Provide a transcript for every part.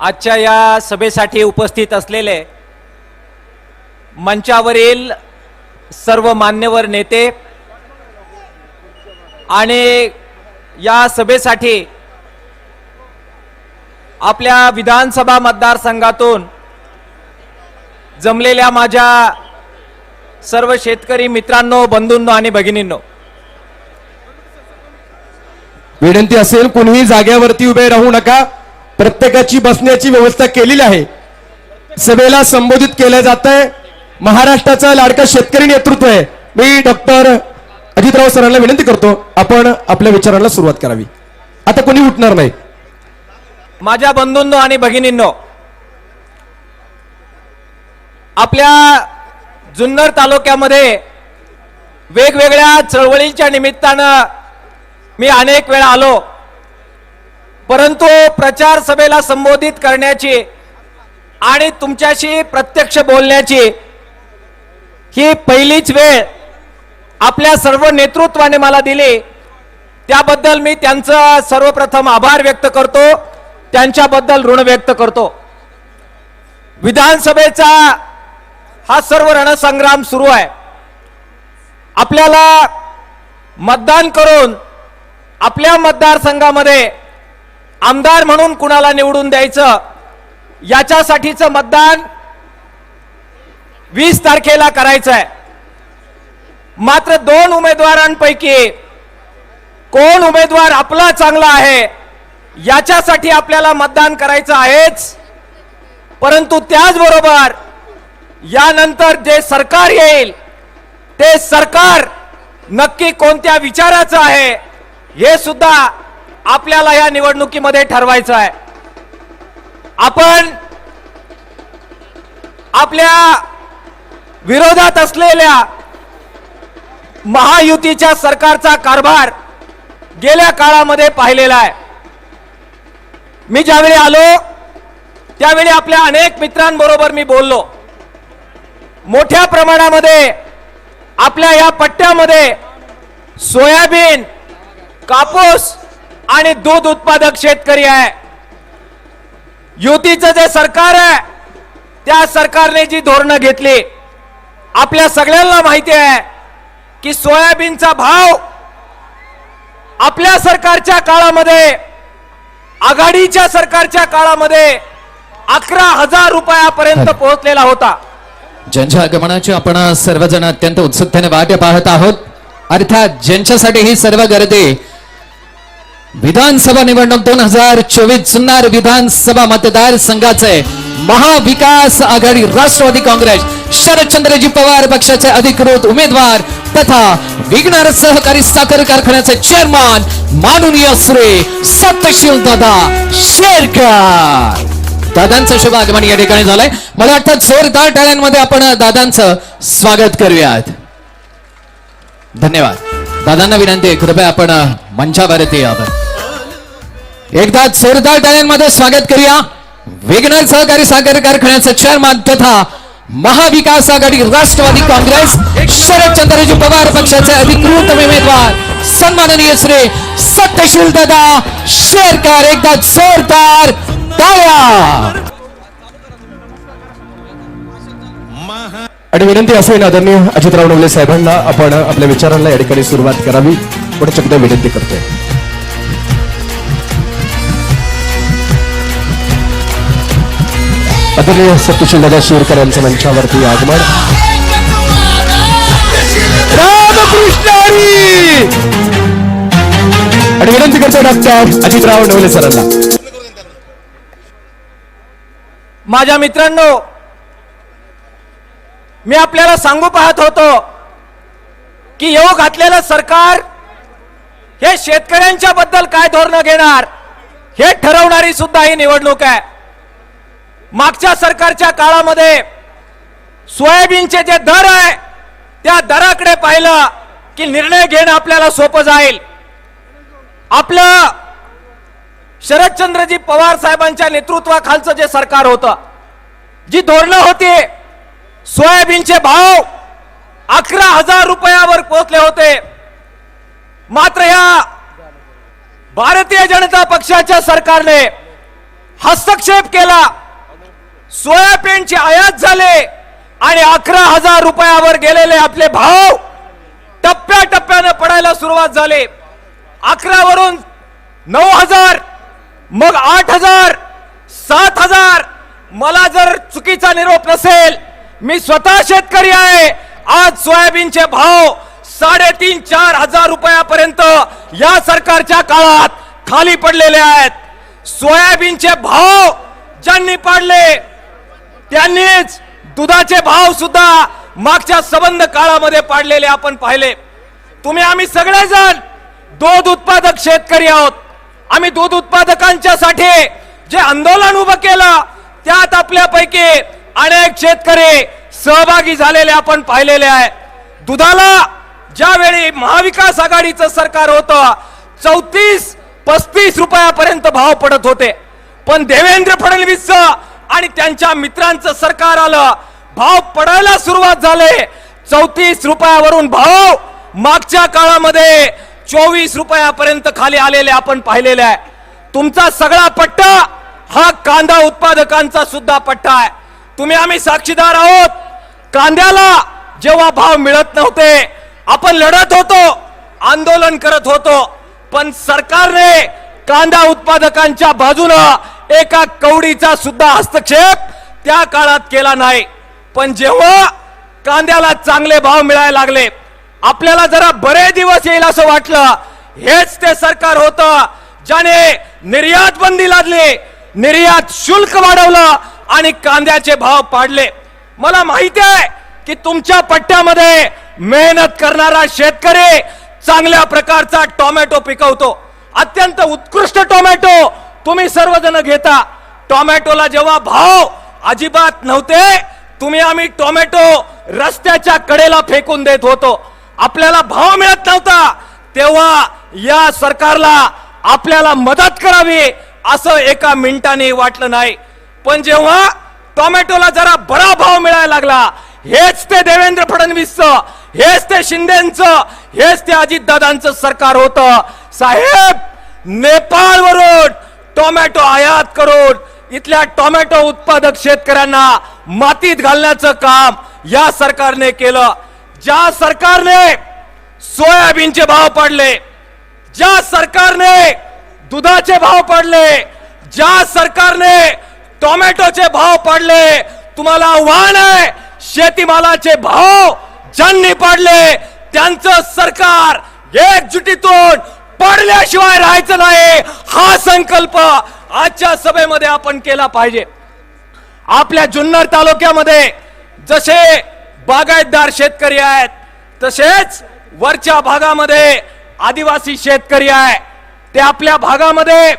आजच्या या सभेसाठी उपस्थित असलेले मंचावरील सर्व मान्यवर नेते आणि या सभेसाठी आपल्या विधानसभा मतदारसंघातून जमलेल्या माझ्या सर्व शेतकरी मित्रांनो बंधूंनो आणि भगिनींनो विनंती असेल कुणीही जागेवरती उभे राहू नका. प्रत्येकाची बसण्याची व्यवस्था केलेली आहे. सभेला संबोधित केलं जात आहे महाराष्ट्राचा लाडका शेतकरी नेतृत्व आहे. मी डॉक्टर अजितराव सरांना विनंती करतो आपण आपल्या विचारांना सुरुवात करावी. आता कोणी उठणार नाही? माझ्या बंधूंनो आणि भगिनींनो आपल्या जुन्नर तालुक्यामध्ये वेगवेगळ्या चळवळींच्या निमित्तानं मी अनेक वेळा आलो. परंतु प्रचार सभेला संबोधित करण्याची आणि तुमच्याशी प्रत्यक्ष बोलण्याची ही पहिलीच वेळ आपल्या सर्व नेतृत्वाने मला दिली. त्याबद्दल मी त्यांचं सर्वप्रथम आभार व्यक्त करतो. त्यांच्याबद्दल ऋण व्यक्त करतो. विधानसभेचा हा सर्व रणसंग्राम सुरू आहे. आपल्याला मतदान करून आपल्या मतदारसंघामध्ये आमदार म्हणून कुणाला निवडून द्यायचं? याच्यासाठीचं मतदान वीस तारखेला करायचं आहे मात्र दोन उमेदवारांपैकी कोण उमेदवार आपला चांगला आहे याच्यासाठी आपल्याला मतदान करायचं आहेच. परंतु त्याचबरोबर यानंतर जे सरकार येईल ते सरकार नक्की कोणत्या विचाराचं आहे हे सुद्धा आपल्याला या निवडणुकीमध्ये ठरवायचं आहे. आपण आपल्या विरोधात असलेल्या महायुतीच्या सरकारचा कारभार गेल्या काळामध्ये पाहिलेला आहे. मी ज्यावेळी आलो त्यावेळी आपल्या अनेक मित्रांबरोबर मी बोललो. मोठ्या प्रमाणामध्ये आपल्या या पट्ट्यामध्ये सोयाबीन कापूस आणि दूध उत्पादक शेतकरी आहे. युतीचं जे सरकार आहे त्या सरकारने जी धोरणं घेतली आपल्या सगळ्यांना माहिती आहे की सोयाबीनचा भाव आपल्या सरकारच्या काळामध्ये आघाडीच्या सरकारच्या काळामध्ये अकरा हजार रुपयापर्यंत पोहोचलेला होता. ज्यांच्या आगमनाची आपण सर्वजण अत्यंत उत्सुकतेने वाट पाहत आहोत. अर्थात ज्यांच्यासाठी ही सर्व गर्दी विधानसभा निवडणूक दोन हजार चोवीस जुन्नर विधानसभा मतदारसंघाचे महाविकास आघाडी राष्ट्रवादी काँग्रेस शरदचंद्रजी पवार पक्षाचे अधिकृत उमेदवार तथा विघ्नार सहकारी साखर कारखान्याचे चेअरमन माननीय श्री सत्यशील दादा शेरकर. दादांचं शुभ आगमन या ठिकाणी झालंय. मला वाटतं जोरदार टाळ्यांमध्ये आपण दादांचं स्वागत करूयात. धन्यवाद. दादांना विनंती आहे कृपया आपण मंचावरती यावं एकदा जोरदार टाळ्यांमध्ये स्वागत करूया. विघ्नर सहकारी साखर कारखान्याचे चेअरमॅन तथा महाविकास आघाडी राष्ट्रवादी काँग्रेस शरदचंद्रजी पवार पक्षाचे अधिकृत उमेदवार सन्माननीय श्री सत्यशील दादा शेरकर एकदा जोरदार टाळ्या. आणि विनंती असेल आदरणीय अजितराव नवले साहेबांना आपण आपल्या विचारांना या ठिकाणी सुरुवात करावी. पुढे एकदा विनंती करतोय. आदरणीय सत्यशील दादा शिवरकर यांचं मंचावरती आगमन. रामकृष्ण आणि विनंती करतो डॉक्टर अजितराव नवले सरांना. माझ्या मित्रांनो मी आपल्याला सांगू पाहत होतो की येऊ घातलेलं सरकार हे शेतकऱ्यांच्या बद्दल काय धोरणं घेणार हे ठरवणारी सुद्धा ही निवडणूक आहे. मागच्या सरकारच्या काळामध्ये सोयाबीनचे जे दर आहे त्या दराकडे पाहिलं की निर्णय घेणं आपल्याला सोपं जाईल. आपलं शरदचंद्रजी पवार साहेबांच्या नेतृत्वाखालचं जे सरकार होतं जी धोरणं होती सोयाबीनचे भाव अकरा हजार रुपयावर पोहोचले होते. मात्र या भारतीय जनता पक्षाच्या सरकारने हस्तक्षेप केला. सोयाबीनचे आयात झाले आणि अकरा हजार रुपयावर गेलेले आपले भाव टप्प्याटप्प्यानं पडायला सुरुवात झाले. अकरा वरून नऊ हजार मग आठ हजार सात हजार. मला जर चुकीचा निरोप नसेल मी स्वतः शेतकरी आहे. आज सोयाबीनचे भाव साडेतीन चार हजार रुपयापर्यंत या सरकारच्या काळात खाली पडलेले आहेत. सोयाबीनचे भाव ज्यांनी पाडले त्यांनीच दुधाचे भाव सुद्धा मागच्या संबंध काळामध्ये पाडलेले आपण पाहिले. तुम्ही आम्ही सगळेजण दूध उत्पादक शेतकरी आहोत. आम्ही दूध उत्पादकांच्या साठी जे आंदोलन उभं केलं त्यात आपल्यापैकी अनेक शेतकरी सहभागी झालेले आपण पाहिलेले आहे. दुधाला ज्यावेळी महाविकास आघाडीचं सरकार होतं चौतीस पस्तीस रुपयापर्यंत भाव पडत होते. पण देवेंद्र फडणवीसचं आणि त्यांच्या मित्रांचं सरकार आलं. भाव पडायला सुरुवात झाले. चौतीस रुपयावरून भाव मागच्या काळामध्ये चोवीस रुपयापर्यंत खाली आलेले आपण पाहिलेले आहे. तुमचा सगळा पट्टा हा कांदा उत्पादकांचा सुद्धा पट्टा आहे. तुम्ही आम्ही साक्षीदार आहोत. कांद्याला जेव्हा भाव मिळत नव्हते आपण लढत होतो आंदोलन करत होतो. पण सरकारने कांदा उत्पादकांच्या बाजूला एका कवडीचा सुद्धा हस्तक्षेप त्या काळात केला नाही. पण जेव्हा कांद्याला चांगले भाव मिळायला लागले आपल्याला जरा बरे दिवस येईल असं वाटलं. हेच ते सरकार होतं ज्याने निर्यात बंदी लादली निर्यात शुल्क वाढवलं आणि कांद्याचे भाव पाडले. मला माहिती आहे की तुमच्या पट्ट्यामध्ये मेहनत करणारा शेतकरी चांगल्या प्रकारचा टोमॅटो पिकवतो. अत्यंत उत्कृष्ट टोमॅटो तुम्ही सर्वजण घेता. टोमॅटोला जेव्हा भाव अजिबात नव्हते तुम्ही आम्ही टोमॅटो रस्त्याच्या कडेला फेकून देत होतो. आपल्याला भाव मिळत नव्हता. तेव्हा या सरकारला आपल्याला मदत करावी असं एका मिनिटाने वाटलं नाही. पण जेव्हा टोमॅटोला जरा बरा भाव मिळायला लागला हेच ते देवेंद्र फडणवीसचं हेच ते शिंदेचं हेच ते अजितदादांचं सरकार होतं. साहेब नेपाळवरून टोमॅटो आयात करून इथल्या टोमॅटो उत्पादक शेतकऱ्यांना मातीत घालण्याचं काम या सरकारने केलं. ज्या सरकारने सोयाबीनचे भाव पडले ज्या सरकारने दुधाचे भाव पडले ज्या सरकारने टोमॅटोचे भाव पडले तुम्हाला आव्हान आहे शेतीमालाचे भाव ज्यांनी पाडले त्यांचं सरकार एकजुटीतून पडल्याशिवाय राहायचं नाही. हा संकल्प आजच्या सभेमध्ये आपण केला पाहिजे. आपल्या जुन्नर तालुक्यामध्ये जसे बागायतदार शेतकरी आहेत तसेच वरच्या भागामध्ये आदिवासी शेतकरी आहे. ते आपल्या भागामध्ये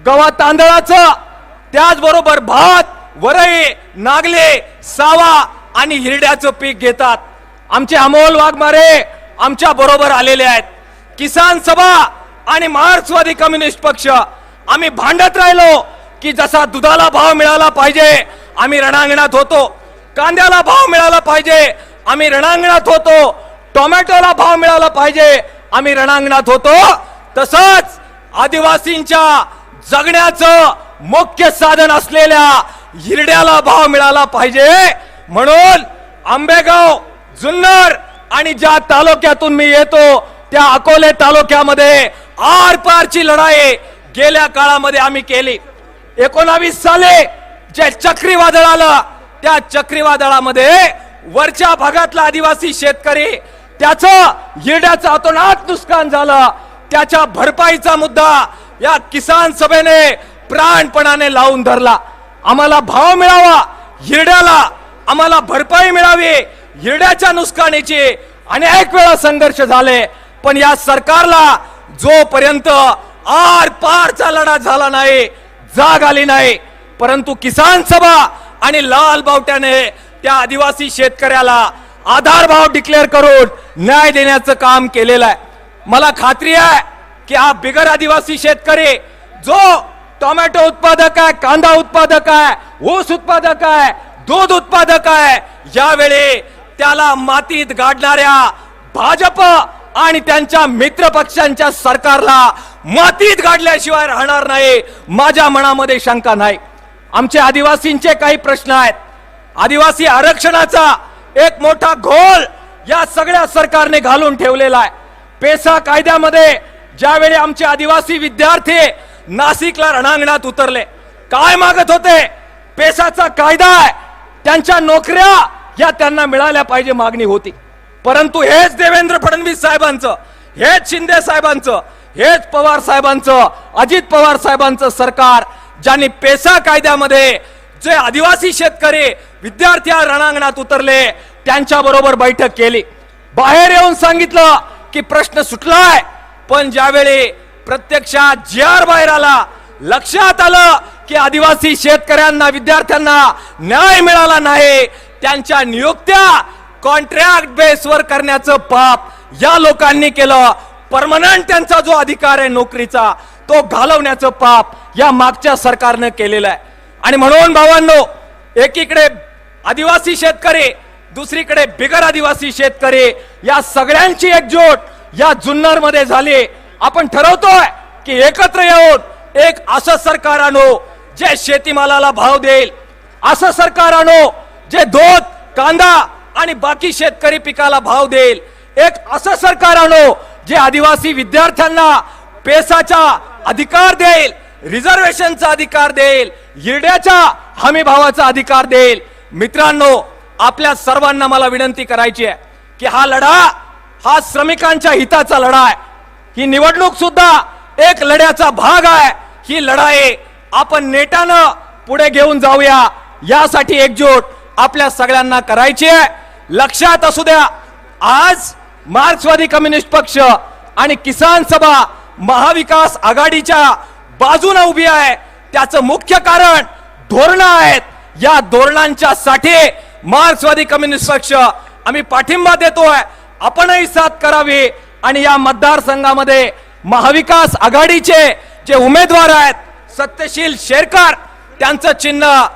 गव्हा तांदळाचं त्याचबरोबर भात वरई नागले सावा आणि हिरड्याचं पीक घेतात. आमचे अमोल वाघमारे आमच्या बरोबर आलेले आहेत. किसान सभा आणि मार्क्सवादी कम्युनिस्ट पक्ष. आम्ही भांडत राहिलो की जसा दुधाला भाव मिळाला पाहिजे आम्ही रणांगणात होतो. कांद्याला भाव मिळाला पाहिजे आम्ही रणांगणात होतो. टोमॅटोला भाव मिळाला पाहिजे आम्ही रणांगणात होतो. तसंच आदिवासींच्या जगण्याचं मुख्य साधन असलेल्या हिरड्याला भाव मिळाला पाहिजे. म्हणून आंबेगाव जुन्नर आणि ज्या तालुक्यातून मी येतो त्या अकोले तालुक्यामध्ये आर पारची लढाई गेल्या काळामध्ये आम्ही केली. एकोणावीस साले जे चक्रीवादळ आलं त्या चक्रीवादळामध्ये वरच्या भागातला आदिवासी शेतकरी त्याचं हिरड्याचं अतोनात नुकसान झालं. त्याच्या भरपाईचा मुद्दा या किसान सभेने प्राणपणाने लावून धरला. आम्हाला भाव मिळावा हिरड्याला आम्हाला भरपाई मिळावी हिरड्याच्या नुकसानीची अनेक वेळा संघर्ष झाले. पण या सरकारला जोपर्यंत आर पारचा लढा झाला नाही जाग आली नाही परंतु किसान सभा आणि लाल बावट्याने त्या आदिवासी शेतकऱ्याला आधार भाव डिक्लेअर करून न्याय देण्याचं काम केलेलं आहे. मला खात्री आहे की हा बिगर आदिवासी शेतकरी जो टोमॅटो उत्पादक आहे कांदा उत्पादक आहे ऊस उत्पादक आहे दूध उत्पादक आहे यावेळी त्याला मातीत गाडणाऱ्या भाजप आणि त्यांच्या मित्र पक्षांच्या सरकारला मातीत गाडल्याशिवाय राहणार नाही. माझ्या मनामध्ये शंका नाही. आमचे आदिवासींचे काही प्रश्न आहेत. आदिवासी आरक्षणाचा एक मोठा घोल या सगळ्या सरकारने घालून ठेवलेला आहे. पेसा कायद्यामध्ये ज्यावेळी आमचे आदिवासी विद्यार्थी नाशिकला रणांगणात उतरले काय मागत होते? पेसाचा कायदा आहे. त्यांच्या नोकऱ्या या त्यांना मिळाल्या पाहिजे मागणी होती. परंतु हेच देवेंद्र फडणवीस साहेबांचं हेच शिंदे साहेबांचं हेच पवार साहेबांचं अजित पवार साहेबांचं सरकार ज्यांनी पेसा कायद्यामध्ये जे आदिवासी शेतकरी विद्यार्थी रणांगणात उतरले त्यांच्या बरोबर बैठक केली. बाहेर येऊन सांगितलं की प्रश्न सुटलाय पण ज्यावेळी प्रत्यक्षात जी आर बाहेर आला लक्षात आलं की आदिवासी शेतकऱ्यांना विद्यार्थ्यांना न्याय मिळाला नाही त्यांच्या नियुक्त्या कॉन्ट्रॅक्ट बेसवर करण्याचं पाप या लोकांनी केलं. परमनंट त्यांचा जो अधिकार आहे नोकरीचा तो घालवण्याचं पाप या मागच्या सरकारनं केलेलं आहे. आणि म्हणून भावांनो एकीकडे आदिवासी शेतकरी दुसरीकडे बिगर आदिवासी शेतकरी या सगळ्यांची एकजूट या जुन्नरमध्ये झाली. आपण ठरवतोय की एकत्र येऊन एक असं सरकार आणू जे शेतीमालाला भाव देईल. असं सरकार आणू जे दूध कांदा आणि बाकी शेतकरी पिकाला भाव देईल. एक असं सरकार आणो जे आदिवासी विद्यार्थ्यांना पेसाचा अधिकार देईल रिझर्वेशनचा अधिकार देईल हिरड्याच्या हमी भावाचा अधिकार देईल. मित्रांनो आपल्या सर्वांना मला विनंती करायची आहे की हा लढा हा श्रमिकांच्या हिताचा लढा आहे. ही निवडणूक सुद्धा एक लढ्याचा भाग आहे. ही लढाई आपण नेटानं पुढे घेऊन जाऊया. यासाठी एकजूट आपल्या सगळ्यांना करायची आहे. लक्षात असू द्या आज मार्क्सवादी कम्युनिस्ट पक्ष आणि किसान सभा महाविकास आघाडीच्या बाजूने उभी आहे. त्याचं मुख्य कारण धोरणं आहेत. या धोरणांच्या साठी मार्क्सवादी कम्युनिस्ट पक्ष आम्ही पाठिंबा देतोय. आपणही साथ करावी आणि या मतदारसंघामध्ये महाविकास आघाडीचे जे उमेदवार आहेत सत्यशील शेरकर त्यांचं चिन्ह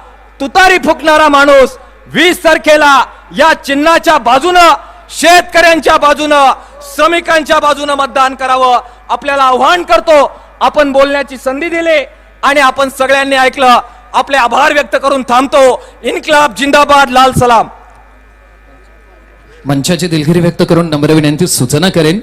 तुतारी फुकणारा माणूस वीस तारखेला या चिन्हाच्या बाजूनं शेतकऱ्यांच्या बाजूनं श्रमिकांच्या बाजूनं मतदान करावं. आपल्याला आव्हान करतो. आपण बोलण्याची संधी दिली आणि आपण सगळ्यांनी ऐकलं. आपले आभार व्यक्त करून थांबतो. इन्कलाब जिंदाबाद लाल सलाम. मंचाची दिलगिरी व्यक्त करून नम्र विनंती सूचना करेन.